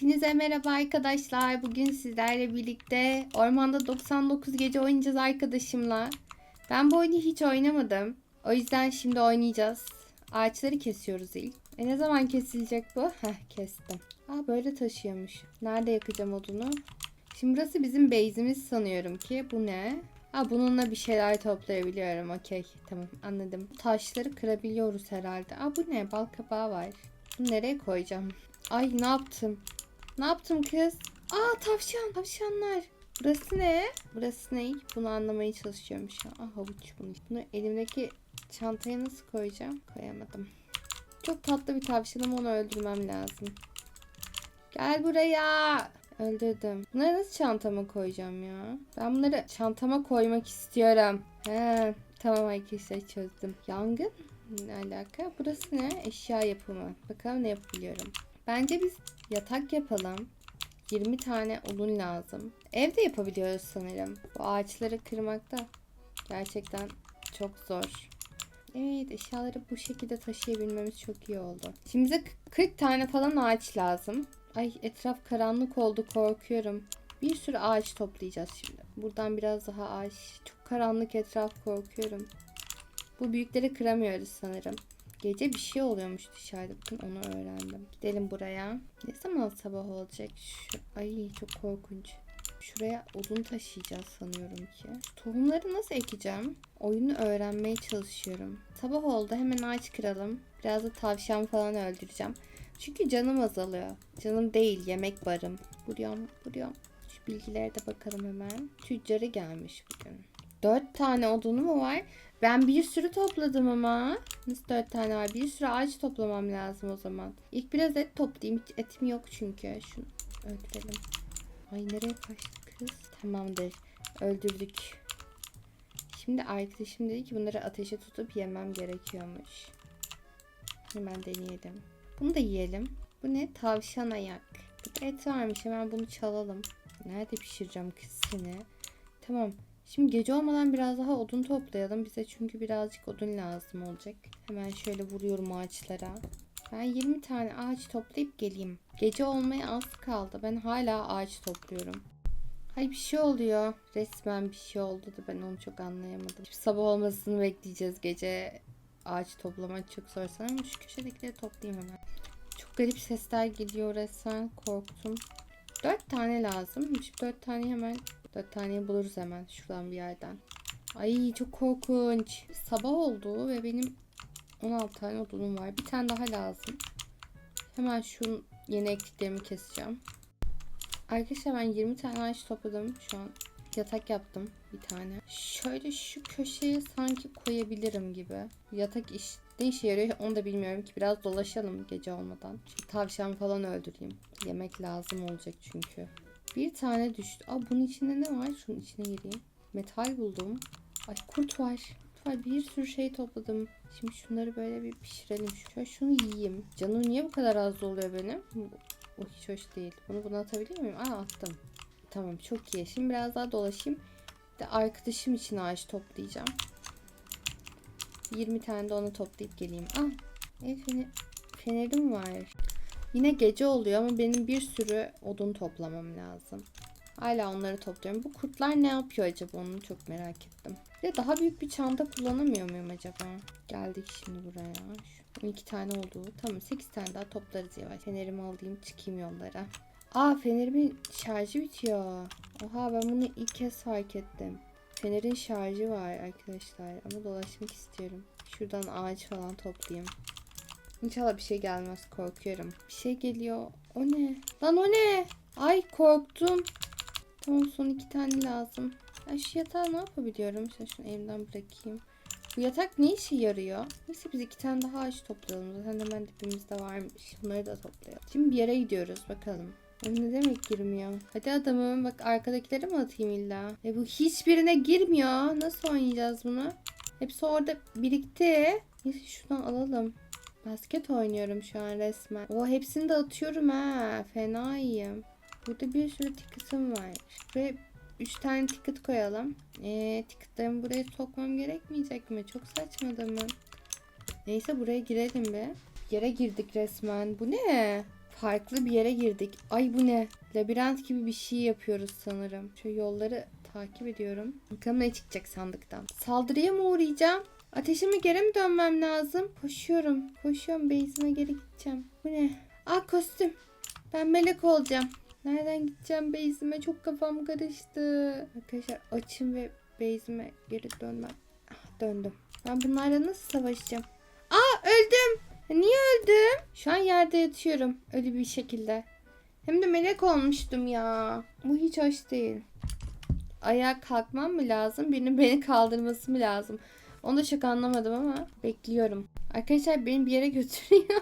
Hepinize merhaba arkadaşlar. Bugün sizlerle birlikte Ormanda 99 gece oynayacağız arkadaşımla. Ben bu oyunu hiç oynamadım. O yüzden şimdi oynayacağız. Ağaçları kesiyoruz ilk. E ne zaman kesilecek bu? Heh kestim. Aa böyle taşıyormuş. Nerede yakacağım odunu? Şimdi burası bizim base'imiz sanıyorum ki. Bu ne? Aa bununla bir şeyler toplayabiliyorum. Okey tamam anladım. Taşları kırabiliyoruz herhalde. Aa bu ne? Bal kabağı var. Bunu nereye koyacağım? Ay ne yaptım? Ne yaptım kız? Aa tavşan, tavşanlar. Burası ne? Burası ne? Bunu anlamaya çalışıyorum şu an. Ah havuç bunu. Bunu elimdeki çantaya nasıl koyacağım? Koyamadım. Çok tatlı bir tavşanım onu öldürmem lazım. Gel buraya. Öldürdüm. Bunları nasıl çantama koyacağım ya? Ben bunları çantama koymak istiyorum. He, tamam arkadaşlar çözdüm. Yangın? Ne alaka? Burası ne? Eşya yapımı. Bakalım ne yapabiliyorum. Bence biz yatak yapalım. 20 tane odun lazım. Evde yapabiliyoruz sanırım. Bu ağaçları kırmakta gerçekten çok zor. Evet eşyaları bu şekilde taşıyabilmemiz çok iyi oldu. Şimdi bize 40 tane falan ağaç lazım. Ay etraf karanlık oldu korkuyorum. Bir sürü ağaç toplayacağız şimdi. Buradan biraz daha ağaç. Çok karanlık etraf korkuyorum. Bu büyükleri kıramıyoruz sanırım. Gece bir şey oluyormuş dışarıda. Bakın onu öğrendim. Gidelim buraya. Ne zaman sabah olacak? Şu... Ay çok korkunç. Şuraya odun taşıyacağız sanıyorum ki. Tohumları nasıl ekeceğim? Oyunu öğrenmeye çalışıyorum. Sabah oldu hemen ağaç kıralım. Biraz da tavşan falan öldüreceğim. Çünkü canım azalıyor. Canım değil yemek barım. Vuruyorum vuruyorum. Şu bilgilere de bakalım hemen. Tüccarı gelmiş bugün. Dört tane odunu mu var? Ben bir sürü topladım ama. Nasıl dört tane var? Bir sürü ağaç toplamam lazım o zaman. İlk biraz et toplayayım. Hiç etim yok çünkü. Şunu öldürelim. Ay nereye kaçtı kız? Tamamdır. Öldürdük. Şimdi arkadaşım dedi ki bunları ateşe tutup yemem gerekiyormuş. Hemen deneyelim. Bunu da yiyelim. Bu ne? Tavşan ayak. Bir de et varmış. Hemen bunu çalalım. Nerede pişireceğim kız seni? Tamam. Şimdi gece olmadan biraz daha odun toplayalım. Bize çünkü birazcık odun lazım olacak. Hemen şöyle vuruyorum ağaçlara. Ben 20 tane ağaç toplayıp geleyim. Gece olmaya az kaldı. Ben hala ağaç topluyorum. Hay bir şey oluyor. Resmen bir şey oldu da ben onu çok anlayamadım. Şimdi sabah olmasını bekleyeceğiz gece. Ağaç toplamak çok zor sanırım. Şu köşedekileri toplayayım hemen. Çok garip sesler geliyor resmen. Korktum. 4 tane lazım. Şu 4 tane hemen 4 taneyi buluruz hemen şuradan bir yerden. Ay çok korkunç. Sabah oldu ve benim 16 tane odunum var. Bir tane daha lazım. Hemen şu yeni ektiklerimi keseceğim. Arkadaşlar ben 20 tane ağaç topladım. Şu an yatak yaptım bir tane. Şöyle şu köşeye sanki koyabilirim gibi. Yatak iş ne işe yarıyor onu da bilmiyorum ki. Biraz dolaşalım gece olmadan. Şu tavşan falan öldüreyim. Yemek lazım olacak çünkü. Bir tane düştü. Aa bunun içinde ne var? Şunun içine gireyim. Metal buldum. Ay kurt var. Kurt var. Bir sürü şey topladım. Şimdi şunları böyle bir pişirelim. Şöyle şunu yiyeyim. Canım niye bu kadar az oluyor benim? O hiç hoş değil. Bunu buna atabilir miyim? Aa attım. Tamam çok iyi. Şimdi biraz daha dolaşayım. Bir de arkadaşım için ağaç toplayacağım. 20 tane de onu toplayıp geleyim. Ah el fener, fenerim var. Yine gece oluyor ama benim bir sürü odun toplamam lazım. Hala onları topluyorum. Bu kurtlar ne yapıyor acaba onu çok merak ettim. De daha büyük bir çanta kullanamıyor muyum acaba? Geldik şimdi buraya. Şu 12 tane oldu. Tamam 8 tane daha toplarız yavaş. Fenerimi alayım çıkayım yollara. Aa fenerimin şarjı bitiyor. Oha ben bunu ilk kez fark ettim. Fenerin şarjı var arkadaşlar ama dolaşmak istiyorum. Şuradan ağaç falan toplayayım. İnşallah bir şey gelmez korkuyorum. Bir şey geliyor. O ne? Lan o ne? Ay korktum. Tamam son iki tane lazım. Ya şu yatağı ne yapabiliyorum? İşte şunu elimden bırakayım. Bu yatak ne işe yarıyor? Neyse biz iki tane daha ağaç toplayalım. Zaten hemen dibimizde varmış. Bunları da toplayalım. Şimdi bir yere gidiyoruz bakalım. Ne demek girmiyor? Hadi adamım bak arkadakileri mi atayım illa? E bu hiçbirine girmiyor. Nasıl oynayacağız bunu? Hepsi orada birikti. Neyse şuradan alalım. Basket oynuyorum şu an resmen. O hepsini de atıyorum ha. Fena iyiyim. Burada bir sürü ticketim var. Ve 3 tane ticket koyalım. Eee ticketlarımı buraya sokmam gerekmeyecek mi? Çok saçma değil mi? Neyse buraya girelim be. Yere girdik resmen. Bu ne? farklı bir yere girdik. Ay bu ne? Labirent gibi bir şey yapıyoruz sanırım. Şu yolları takip ediyorum. Bakalım ne çıkacak sandıktan. Saldırıya mı uğrayacağım? Ateşime geri mi dönmem lazım? Koşuyorum. Koşuyorum. Base'ime geri gideceğim. Bu ne? Aa kostüm. Ben melek olacağım. Nereden gideceğim base'ime? Çok kafam karıştı. Arkadaşlar açım ve base'ime geri dönmem. Ah, döndüm. Ben bunlarla nasıl savaşacağım? Aa öldüm. Niye öldüm? Şu an yerde yatıyorum. Ölü bir şekilde. Hem de melek olmuştum ya. Bu hiç hoş değil. Ayağa kalkmam mı lazım? Birinin beni kaldırması mı lazım? Onu da çok anlamadım ama bekliyorum. Arkadaşlar beni bir yere götürüyor.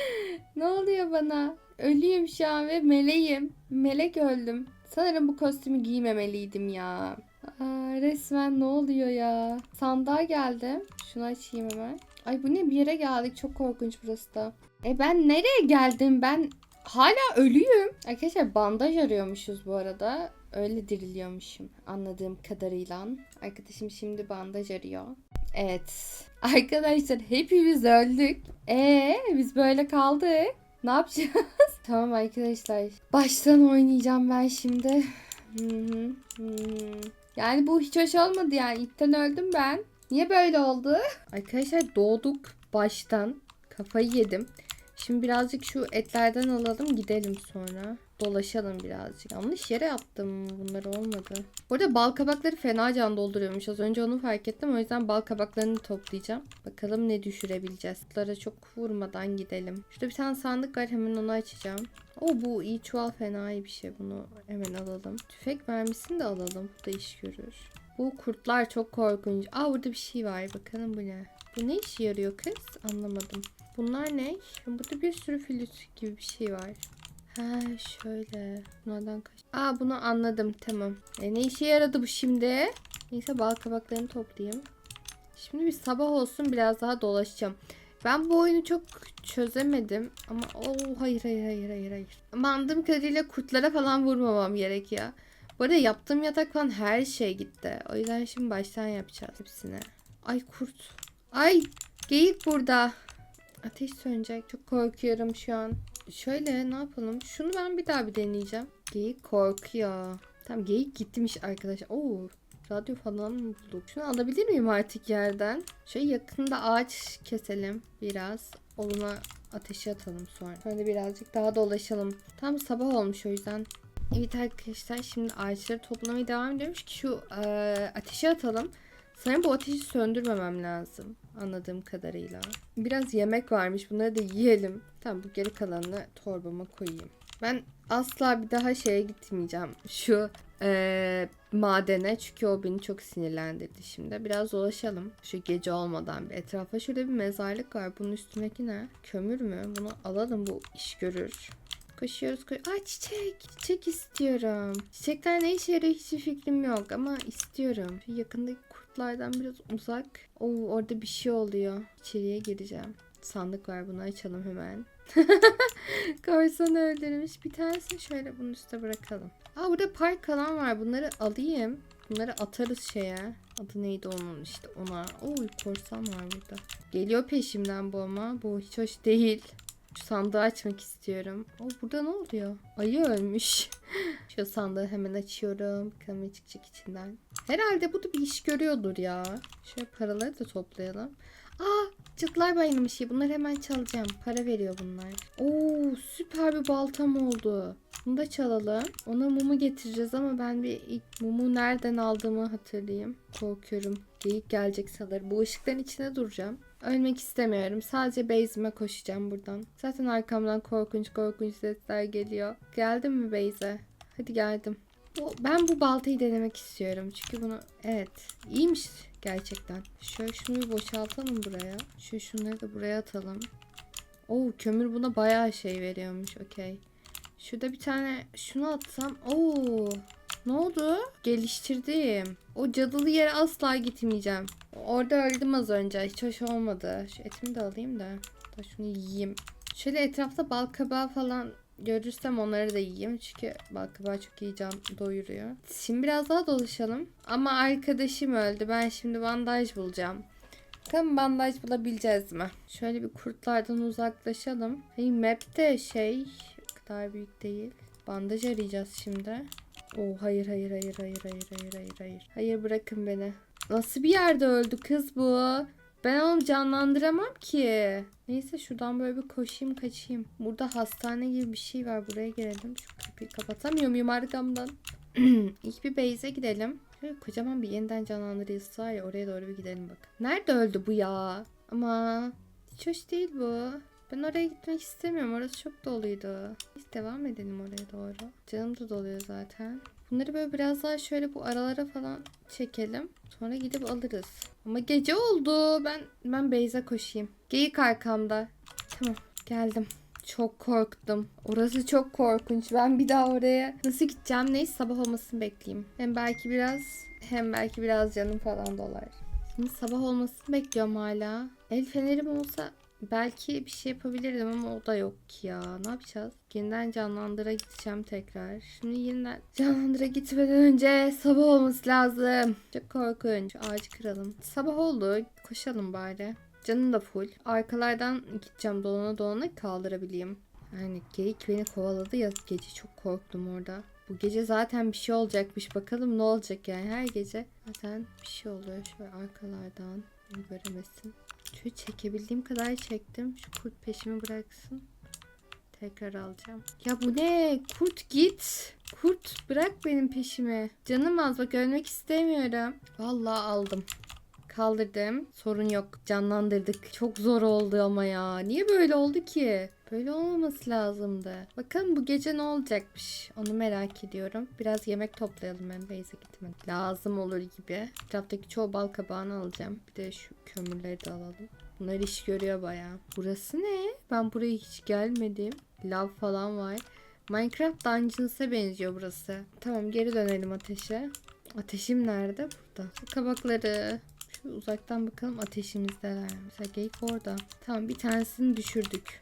ne oluyor bana? Ölüyüm şu an ve meleğim. Melek öldüm. Sanırım bu kostümü giymemeliydim ya. Aa, resmen ne oluyor ya? Sandığa geldim. Şunu açayım hemen. Ay bu ne bir yere geldik. Çok korkunç burası da. E ben nereye geldim? Ben hala ölüyüm. Arkadaşlar bandaj arıyormuşuz bu arada. Öyle diriliyormuşum anladığım kadarıyla. Arkadaşım şimdi bandaj arıyor. Evet. Arkadaşlar hepimiz öldük. Ee biz böyle kaldık. Ne yapacağız? tamam arkadaşlar. Baştan oynayacağım ben şimdi. Yani bu hiç hoş olmadı yani. İlkten öldüm ben. Niye böyle oldu? Arkadaşlar doğduk baştan. Kafayı yedim. Şimdi birazcık şu etlerden alalım gidelim sonra. Dolaşalım birazcık. Yanlış yere attım. Bunlar olmadı. Burada bal kabakları fena can dolduruyormuş. Az önce onu fark ettim. O yüzden bal kabaklarını toplayacağım. Bakalım ne düşürebileceğiz. Bunlara çok vurmadan gidelim. Şurada bir tane sandık var. Hemen onu açacağım. O bu iyi çuval fena iyi bir şey. Bunu hemen alalım. Tüfek mermisini de alalım. Bu da iş görür. Bu kurtlar çok korkunç. Aa burada bir şey var. Bakalım bu ne? Bu ne işe yarıyor kız? Anlamadım. Bunlar ne? Burada bir sürü flüt gibi bir şey var. Ha şöyle. Bunlardan kaç. Aa bunu anladım. Tamam. E, ne işe yaradı bu şimdi? Neyse bal kabaklarını toplayayım. Şimdi bir sabah olsun biraz daha dolaşacağım. Ben bu oyunu çok çözemedim ama oh hayır hayır hayır hayır hayır. Ama anladığım kadarıyla kurtlara falan vurmamam gerekiyor. Bu arada yaptığım yatak falan her şey gitti. O yüzden şimdi baştan yapacağız hepsini. Ay kurt. Ay geyik burada. Ateş sönecek. Çok korkuyorum şu an. Şöyle ne yapalım? Şunu ben bir daha bir deneyeceğim. Geyik korkuyor. Tamam geyik gitmiş arkadaşlar. Oo radyo falan mı bulduk? Şunu alabilir miyim artık yerden? Şöyle yakında ağaç keselim biraz. Oluna ateşi atalım sonra. Sonra birazcık daha dolaşalım. Tam sabah olmuş o yüzden. Evet arkadaşlar şimdi ağaçları toplamaya devam ediyormuş ki şu e, ateşi atalım. Sanırım bu ateşi söndürmemem lazım. Anladığım kadarıyla. Biraz yemek varmış. Bunları da yiyelim. Tamam bu geri kalanını torbama koyayım. Ben asla bir daha şeye gitmeyeceğim. Şu eee, madene. Çünkü o beni çok sinirlendirdi şimdi. Biraz dolaşalım. Şu gece olmadan bir etrafa. Şurada bir mezarlık var. Bunun üstündeki ne? Kömür mü? Bunu alalım bu iş görür. Koşuyoruz koş. Aa çiçek. Çiçek istiyorum. Çiçekler ne işe yarıyor hiçbir fikrim yok ama istiyorum. Şu yakındaki kurtlardan biraz uzak. Oo orada bir şey oluyor. İçeriye gireceğim. Sandık var bunu açalım hemen. Korsan öldürmüş. Bir tanesini şöyle bunun üstüne bırakalım. Aa burada park falan var. Bunları alayım. Bunları atarız şeye. Adı neydi onun işte ona. Oo korsan var burada. Geliyor peşimden bu ama. Bu hiç hoş değil. Şu sandığı açmak istiyorum. O burada ne oluyor? Ayı ölmüş. Şu sandığı hemen açıyorum. Bakalım ne çıkacak içinden. Herhalde bu da bir iş görüyordur ya. Şöyle paraları da toplayalım. Aa çıtlar bayramı şey. Bunları hemen çalacağım. Para veriyor bunlar. Oo süper bir baltam oldu. Bunu da çalalım. Ona mumu getireceğiz ama ben bir ilk mumu nereden aldığımı hatırlayayım. Korkuyorum. Geyik gelecek sanırım. Bu ışıkların içine duracağım. Ölmek istemiyorum. Sadece base'ime koşacağım buradan. Zaten arkamdan korkunç korkunç sesler geliyor. Geldim mi base'e? Hadi geldim. Bu, ben bu baltayı denemek istiyorum. Çünkü bunu evet iyiymiş gerçekten. Şöyle şunu bir boşaltalım buraya. Şu şunları da buraya atalım. Oo kömür buna bayağı şey veriyormuş. Okey. Şurada bir tane şunu atsam. Oo ne oldu? Geliştirdim. O cadılı yere asla gitmeyeceğim. Orada öldüm az önce. Hiç hoş olmadı. Şu etimi de alayım da. Da şunu yiyeyim. Şöyle etrafta bal kabağı falan görürsem onları da yiyeyim. Çünkü bal kabağı çok iyi can doyuruyor. Şimdi biraz daha dolaşalım. Ama arkadaşım öldü. Ben şimdi bandaj bulacağım. Bakalım bandaj bulabileceğiz mi? Şöyle bir kurtlardan uzaklaşalım. Hey, map'te şey kadar büyük değil. Bandaj arayacağız şimdi. Oo hayır hayır hayır hayır hayır hayır hayır hayır. Hayır bırakın beni. Nasıl bir yerde öldü kız bu? Ben onu canlandıramam ki. Neyse şuradan böyle bir koşayım kaçayım. Burada hastane gibi bir şey var. Buraya girelim. Şu kapıyı kapatamıyor muyum arkamdan? İlk bir base'e gidelim. Şöyle kocaman bir yeniden canlandırıcısı ya oraya doğru bir gidelim bak. Nerede öldü bu ya? Ama hiç hoş değil bu. Ben oraya gitmek istemiyorum. Orası çok doluydu. Biz devam edelim oraya doğru. Canım da doluyor zaten. Bunları böyle biraz daha şöyle bu aralara falan çekelim. Sonra gidip alırız. Ama gece oldu. Ben ben Beyza koşayım. Geyik arkamda. Tamam geldim. Çok korktum. Orası çok korkunç. Ben bir daha oraya nasıl gideceğim? Neyse sabah olmasını bekleyeyim. Hem belki biraz hem belki biraz canım falan dolar. Şimdi sabah olmasını bekliyorum hala. El fenerim olsa belki bir şey yapabilirdim ama o da yok ki ya. Ne yapacağız? Yeniden canlandıra gideceğim tekrar. Şimdi yeniden canlandıra gitmeden önce sabah olması lazım. Çok korkunç. Ağacı kıralım. Sabah oldu. Koşalım bari. Canım da full. Arkalardan gideceğim dolana dolana kaldırabileyim. Yani geyik beni kovaladı ya gece çok korktum orada. Bu gece zaten bir şey olacakmış. Bakalım ne olacak yani her gece. Zaten bir şey oluyor. Şöyle arkalardan göremesin. Şöyle çekebildiğim kadar çektim. Şu kurt peşimi bıraksın. Tekrar alacağım. Ya bu ne? Kurt git. Kurt bırak benim peşimi. Canım az bak ölmek istemiyorum. Vallahi aldım. Kaldırdım. Sorun yok. Canlandırdık. Çok zor oldu ama ya. Niye böyle oldu ki? Böyle olmaması lazımdı. Bakalım bu gece ne olacakmış. Onu merak ediyorum. Biraz yemek toplayalım ben Beyze gitmeden. Lazım olur gibi. Etraftaki çoğu bal kabağını alacağım. Bir de şu kömürleri de alalım. Bunlar iş görüyor bayağı. Burası ne? Ben buraya hiç gelmedim. Lav falan var. Minecraft Dungeons'a benziyor burası. Tamam geri dönelim ateşe. Ateşim nerede? Burada. Kabakları. Şu uzaktan bakalım ateşimizdeler. Mesela geyik orada. Tamam bir tanesini düşürdük.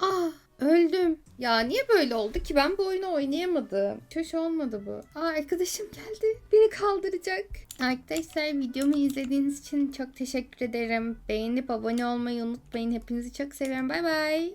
Ah öldüm. Ya niye böyle oldu ki? Ben bu oyunu oynayamadım. Hoş olmadı bu. Aa arkadaşım geldi. Beni kaldıracak. Arkadaşlar videomu izlediğiniz için çok teşekkür ederim. Beğenip abone olmayı unutmayın. Hepinizi çok seviyorum. Bay bay.